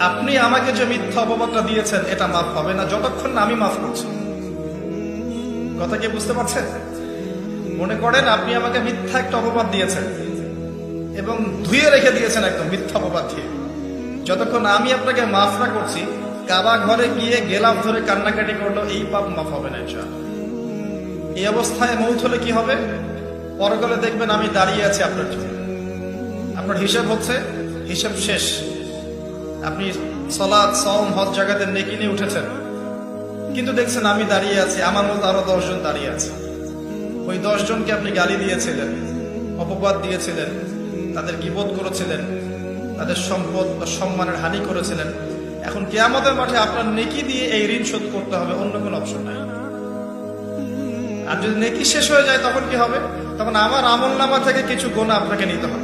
আপনি আমাকে যে মিথ্যা অপবাদটা দিয়েছেন, এটা মাফ হবে না। যতক্ষণ না আমি মাফ করছি। কথা কি বুঝতে পারছেন? মনে করেন আপনি আমাকে মিথ্যা একটা অপবাদ দিয়েছেন এবং ধুয়ে রেখে দিয়েছেন একদম মিথ্যা অপবাদ দিয়ে। যতক্ষণ আমি আপনাকে মাফ না করছি, কাবা ঘরে গিয়ে গেলাফ ধরে কান্নাকাটি করল, এই পাপ মাফ হবে না এই অবস্থায় মৌত হলে কি হবে? পরকালে দেখবেন আমি দাঁড়িয়ে আছি আপনার জন্য। আপনার হিসাব হচ্ছে, হিসাব শেষ। আপনি সলাদ সম হজ জায়গাতে নেকি নিয়ে উঠেছেন। কিন্তু দেখছেন আমি দাঁড়িয়ে আছি, আমার মতো আরও দশজন দাঁড়িয়ে আছে। ওই দশজনকে আপনি গালি দিয়েছিলেন, অপবাদ দিয়েছিলেন, তাদের গিবোধ করেছিলেন, তাদের সম্পদ বা সম্মানের হানি করেছিলেন। এখন কেয়ামতের মাঠে আপনার নেকি দিয়ে এই ঋণ শোধ করতে হবে, অন্য কোনো অপশন নাই। আর যদি নেকি শেষ হয়ে যায়, তখন কি হবে? তখন আমার আমল নামা থেকে কিছু গোনা আপনাকে নিতে হবে।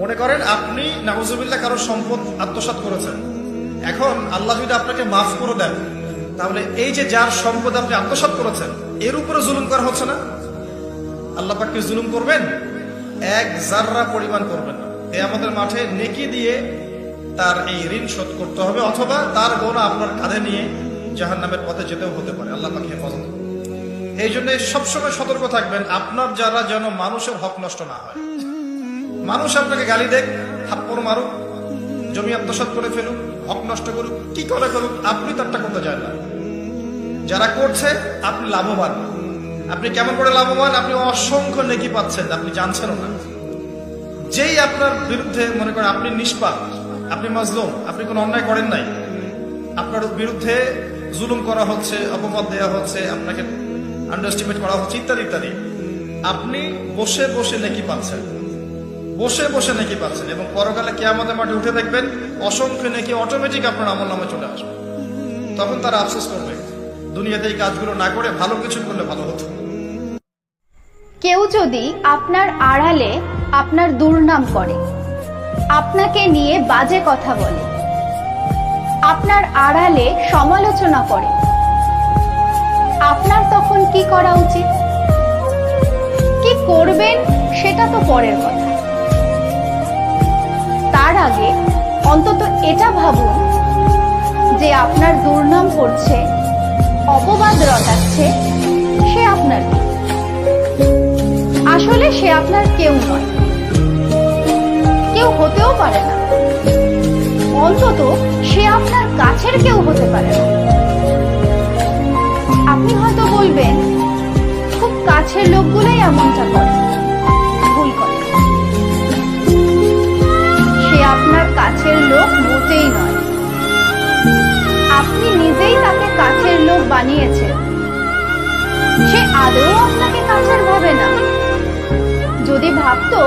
মনে করেন আপনি নাহুজুবিল্লাহ কারও সম্পদ আত্মসাৎ করেছেন। এখন আল্লাহ যদি আপনাকে মাফ করে দেন, তাহলে এই যে যার সম্পদ আপনি আত্মসাৎ করেছেন, এর উপরে জুলুম করা হচ্ছে না? আল্লাহ পাককে জুলুম করবেন? এক জাররা পরিমাণ করবেন এ আমাদের মাঠে নেকি দিয়ে তার এই ঋণ শোধ করতে হবে, অথবা তার গোনা আপনার কাঁধে নিয়ে জাহান নামের পথে যেতেও হতে পারে। আল্লাহ পাক হেফাজত এই জন্য সবসময় সতর্ক থাকবেন, আপনার যারা যেন মানুষের হক নষ্ট না হয়। মানুষ আপনাকে গালি দেখ, থাপ্পড় মারুক, জমি আত্মসাৎ করে ফেলুক, হক নষ্ট করুক, কি করে করুক, আপনি তারটা করতে চান না। যারা করছে, আপনি লাভবান। আপনি কেমন করে লাভবান? আপনি অসংখ্য নেকি পাচ্ছেন, আপনি জানছেন না। যেই আপনার বিরুদ্ধে, মনে করেন আপনি নিষ্পাপ, আপনি মাজলুম, আপনি কোনো অন্যায় করেন নাই, আপনার বিরুদ্ধে জুলুম করা হচ্ছে, অপবাদ দেওয়া হচ্ছে, আপনাকে আন্ডারস্টিমেট করা হচ্ছে, ইত্যাদি ইত্যাদি, আপনি বসে বসে নেকি পাচ্ছেন। বসে বসে নেকি পাচ্ছেন এবং পরকালে কেয়ামতের মাঠে উঠে দেখবেন অসংখ্য নাকি অটোমেটিক আপনার আমল নামে চলে আসবে। তখন তারা আফসোস করবে, দুনিয়াতে এই কাজগুলো না করে ভালো কিছু করলে ভালো হতো। কেউ যদি আপনার আড়ালে আপনার দুর্নাম করে, আপনাকে নিয়ে বাজে কথা বলে, আপনার আড়ালে সমালোচনা করে, আপনার তখন কি করা উচিত? কি করবেন সেটা তো পরের কথা। আগে অন্তত এটা ভাবুন যে আপনার দুর্নাম করছে, অপবাদ রটাচ্ছে সে আপনার আসলে সে আপনার কেউ নয়। কেউ হতেও পারে না। অন্তত সে আপনার কাছের কেউ হতে পারে না। আপনি হয়তো বলবেন, খুব কাছের লোকগুলোই এমনটা করে। নিজেই তাকে কাছের লোক বানিয়েছেন সে আদৌ আপনাকে কাছের ভাবে না। যদি ভাবতো,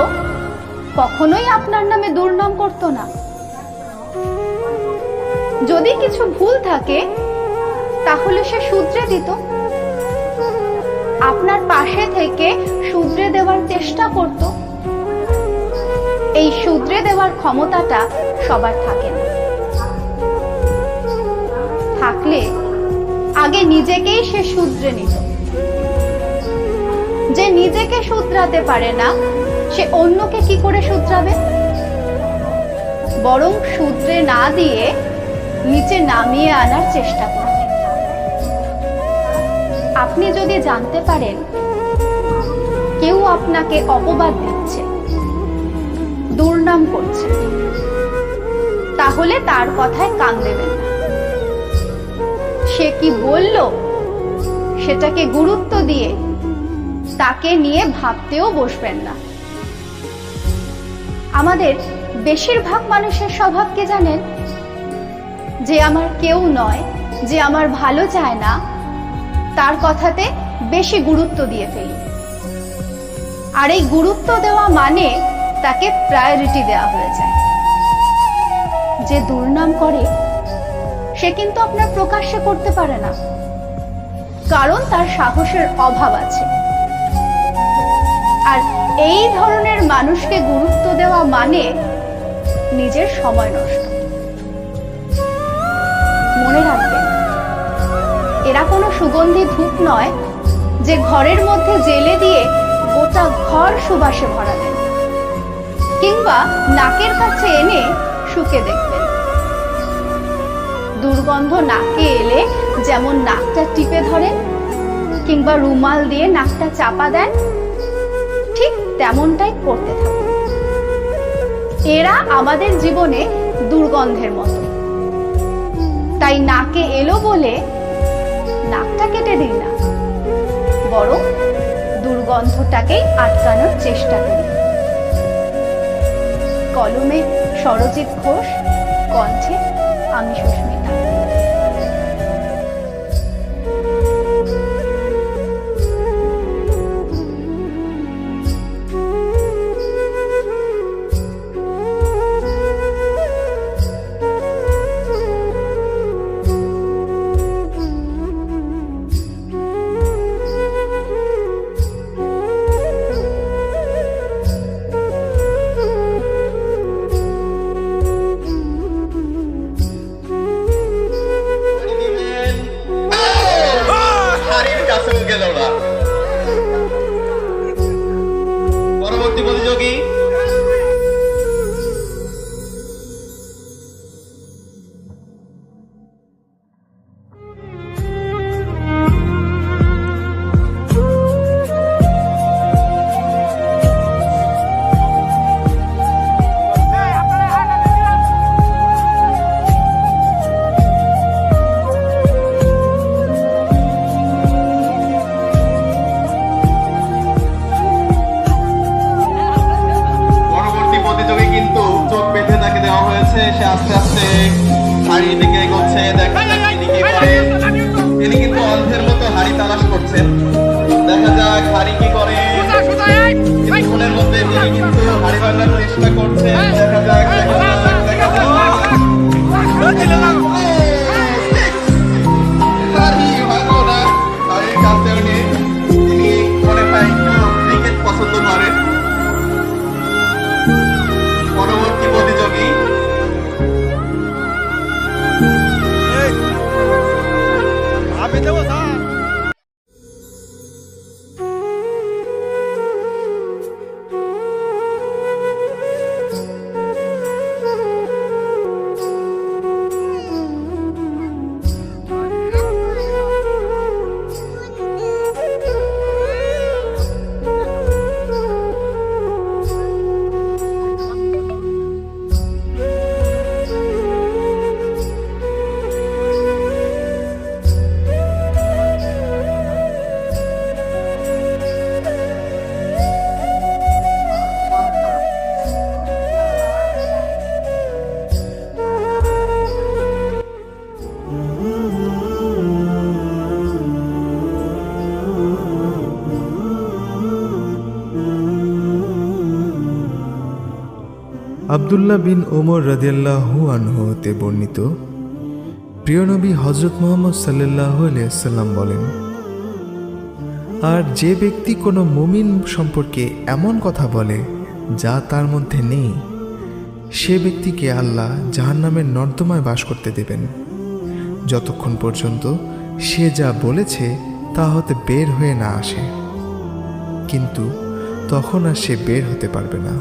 কখনোই আপনার নামে দুর্নাম করতো না। যদি কিছু ভুল থাকে, তাহলে সে শুধরে দিত। আপনার পাশে থেকে শুধরে দেওয়ার চেষ্টা করত। এই শুধরে দেওয়ার ক্ষমতাটা সবার থাকে না। থাকলে আগে নিজেকেই সে শুধরে নিত। যে নিজেকে শুধরাতে পারে না, সে অন্যকে কি করে শুধরাবে? বরং শুধরে না দিয়ে নিচে নামিয়ে আনার চেষ্টা করবে আপনি যদি জানতে পারেন, কেউ আপনাকে অপবাদ দিচ্ছে, দুর্নাম করছে, তাহলে তার কথায় কান দেবেন না। সে কি বলল? সেটাকে গুরুত্ব দিয়ে তাকে নিয়ে ভাবতেও বসবেন না। আমাদের বেশিরভাগ মানুষের স্বভাবকে জানেন? যে আমার কেউ নয়, যে আমার ভালো চায় না, তার কথাতে বেশি গুরুত্ব দিয়ে ফেলি। আর এই গুরুত্ব দেওয়া মানে তাকে প্রায়োরিটি দেওয়া হয়ে যায় যে দুর্নাম করে সে কিন্তু আপনার প্রকাশ্যে করতে পারে না। কারণ তার সাহসের অভাব আছে। আর এই ধরনের মানুষকে গুরুত্ব দেওয়া মানে নিজের সময় নষ্ট। মনে রাখবেন, এরা কোনো সুগন্ধি ধূপ নয় যে ঘরের মধ্যে জেলে দিয়ে গোটা ঘর সুবাসে ভরাবেন কিংবা নাকের কাছে এনে শুকে দেখবেন। দুর্গন্ধ নাকে এলে যেমন নাকটা টিপে ধরেন কিংবা রুমাল দিয়ে নাকটা চাপা দেন ঠিক তেমনটাই করতে থাকুন এরা আমাদের জীবনে দুর্গন্ধের মতো। তাই নাকে এলো বলে নাকটা কেটে দিই না, বরং দুর্গন্ধটাকেই আটকানোর চেষ্টা করি। কলমে সরজিৎ ঘোষ, কণ্ঠে আমি সুস্মিতা। কিন্তু হাড়ি চেষ্টা করছে। দেখা যাক আবদুল্লাহ বিন ওমর রাদিয়াল্লাহু আনহু বর্ণিত, প্রিয় নবী হজরত মোহাম্মদ সাল্লাহ সাল্লাম বলেন, আর যে ব্যক্তি কোনো মুমিন সম্পর্কে এমন কথা বলে যা তার মধ্যে নেই, সে ব্যক্তিকে আল্লাহ জাহান্নামের নর্দমায় বাস করতে দেবেন। যতক্ষণ পর্যন্ত সে যা বলেছে তা হতে বের হয়ে না আসে। কিন্তু তখন আর সে বের হতে পারবে না।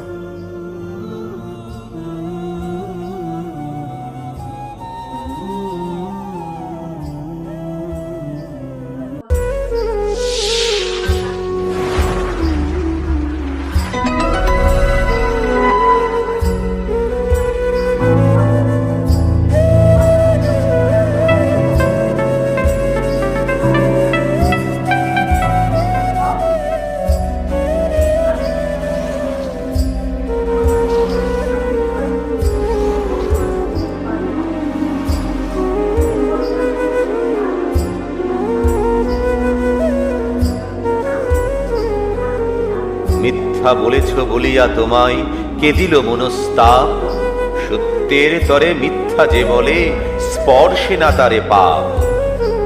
মিথ্যা বলেছ বলিয়া তোমায় কে দিল মনস্তাপ? সত্যের তরে মিথ্যা যে বলে, স্পর্শে না তারে পাপ।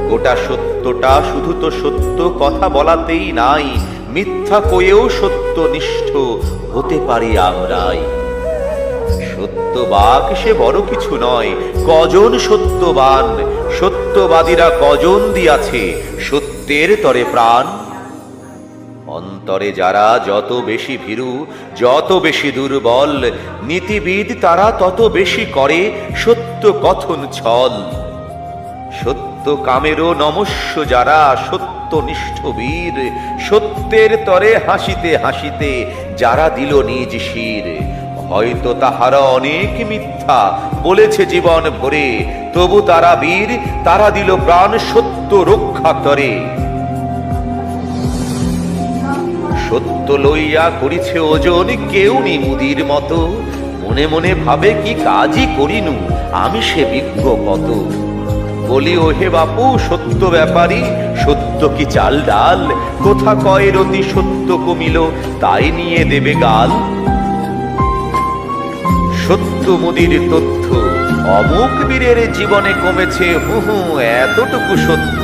গোটা সত্যটা শুধু তো সত্য কথা বলাতেই নাই, মিথ্যা কয়েও সত্যনিষ্ঠ হতে পারি আমরাই। সত্যবাক সে বড় কিছু নয়, কজন সত্যবান? সত্যবাদীরা কজন দিয়াছে? সত্যের তরে প্রাণ। অন্তরে যারা যত বেশি ভীরু, যত বেশি দুর্বল, নীতিবিদ তারা তত বেশি করে সত্য কথন ছল। সত্য কামেরও নমস্য যারা সত্যনিষ্ঠ বীর সত্যের তরে হাসিতে হাসিতে যারা দিল নিজ শির। হয়তো তাহারা অনেক মিথ্যা বলেছে জীবন ভরে, তবু তারা বীর, তারা দিল প্রাণ সত্য রক্ষা করে। সত্য লইয়া করিছে ওজন কেউ নি মুদির মতো। মনে মনে ভাবে কি কাজই করিনু, আমি সে বিজ্ঞ কত। বলি, ওহে বাপু, সত্য ব্যাপারী, সত্য কি চাল ডাল? কোথা কয়ের অতি সত্য কমিল, তাই নিয়ে দেবে গাল। সত্য মুদির তথ্য, অমুক বীরের জীবনে কমেছে হু হু এতটুকু সত্য।